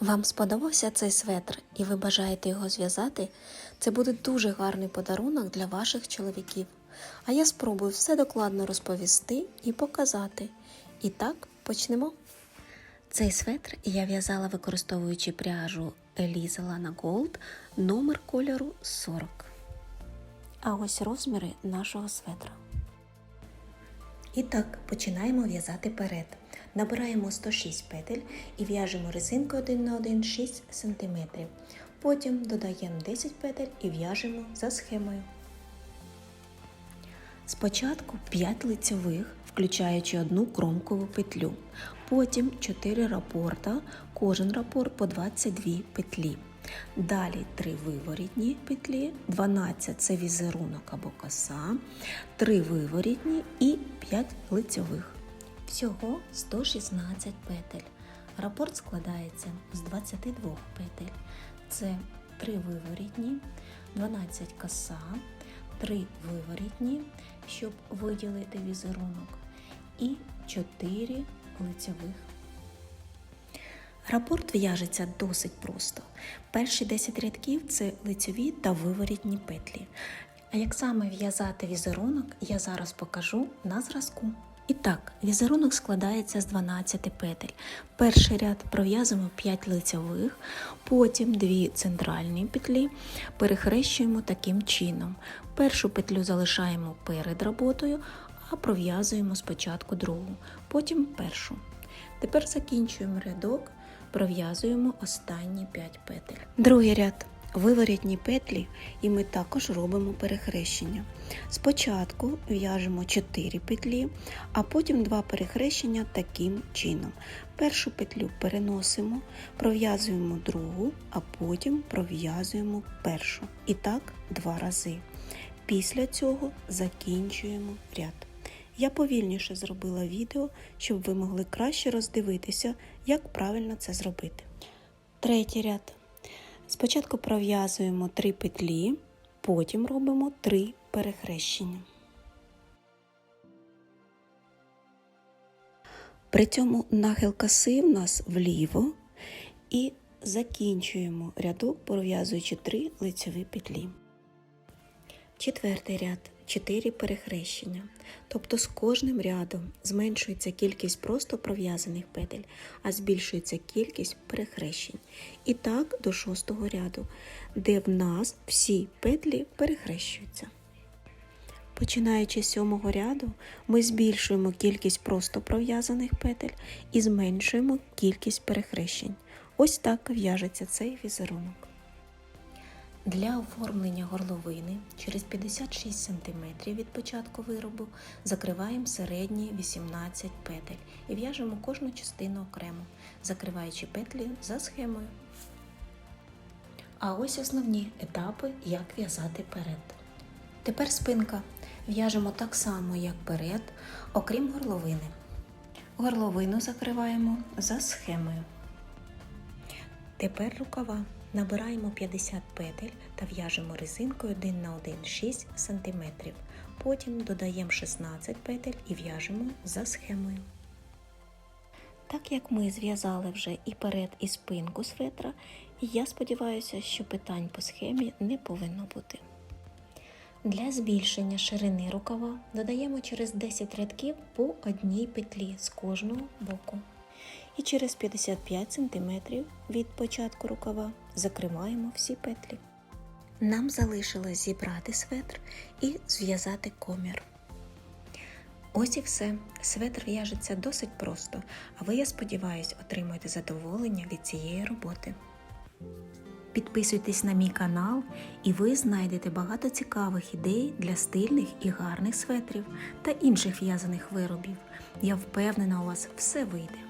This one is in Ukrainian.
Вам сподобався цей светр і ви бажаєте його зв'язати? Це буде дуже гарний подарунок для ваших чоловіків. А я спробую все докладно розповісти і показати. І так, почнемо. Цей светр я в'язала використовуючи пряжу Elisa Lana Gold номер кольору 40. А ось розміри нашого светра. І так, починаємо в'язати перед. Набираємо 106 петель і в'яжемо резинкою 1 на 1 6 см. Потім додаємо 10 петель і в'яжемо за схемою. Спочатку 5 лицьових, включаючи одну кромкову петлю. Потім 4 рапорта, кожен рапорт по 22 петлі. Далі 3 виворітні петлі, 12 це візерунок або коса, 3 виворітні і 5 лицьових. Всього 116 петель. Рапорт складається з 22 петель. Це 3 виворітні, 12 коса, 3 виворітні, щоб виділити візерунок, і 4 лицьових. Рапорт в'яжеться досить просто. Перші 10 рядків це лицьові та виворітні петлі. А як саме в'язати візерунок, я зараз покажу на зразку. І так, візерунок складається з 12 петель. Перший ряд пров'язуємо 5 лицьових, потім 2 центральні петлі, перехрещуємо таким чином. Першу петлю залишаємо перед роботою, а пров'язуємо спочатку другу, потім першу. Тепер закінчуємо рядок, пров'язуємо останні 5 петель. Другий ряд виворітні петлі, і ми також робимо перехрещення. Спочатку в'яжемо 4 петлі, а потім 2 перехрещення таким чином. Першу петлю переносимо, пров'язуємо другу, а потім пров'язуємо першу. І так два рази. Після цього закінчуємо ряд. Я повільніше зробила відео, щоб ви могли краще роздивитися, як правильно це зробити. Третій ряд. Спочатку пров'язуємо 3 петлі, потім робимо 3 перехрещення. При цьому нахил коси в нас вліво і закінчуємо рядок, пров'язуючи 3 лицьові петлі. Четвертий ряд 4 перехрещення. Тобто з кожним рядом зменшується кількість просто пров'язаних петель, а збільшується кількість перехрещень. І так до шостого ряду, де в нас всі петлі перехрещуються. Починаючи з сьомого ряду, ми збільшуємо кількість просто пров'язаних петель і зменшуємо кількість перехрещень. Ось так в'яжеться цей візерунок. Для оформлення горловини через 56 см від початку виробу закриваємо середні 18 петель і в'яжемо кожну частину окремо, закриваючи петлі за схемою. А ось основні етапи, як в'язати перед. Тепер спинка. В'яжемо так само, як перед, окрім горловини. Горловину закриваємо за схемою. Тепер рукава. Набираємо 50 петель та в'яжемо резинкою 1 на 1 6 см. Потім додаємо 16 петель і в'яжемо за схемою. Так як ми зв'язали вже і перед, і спинку светра, я сподіваюся, що питань по схемі не повинно бути. Для збільшення ширини рукава додаємо через 10 рядків по одній петлі з кожного боку і через 55 см від початку рукава закриваємо всі петлі. Нам залишилось зібрати светр і зв'язати комір. Ось і все. Светр в'яжеться досить просто, а ви, я сподіваюся, отримуєте задоволення від цієї роботи. Підписуйтесь на мій канал, і ви знайдете багато цікавих ідей для стильних і гарних светрів та інших в'язаних виробів. Я впевнена, у вас все вийде.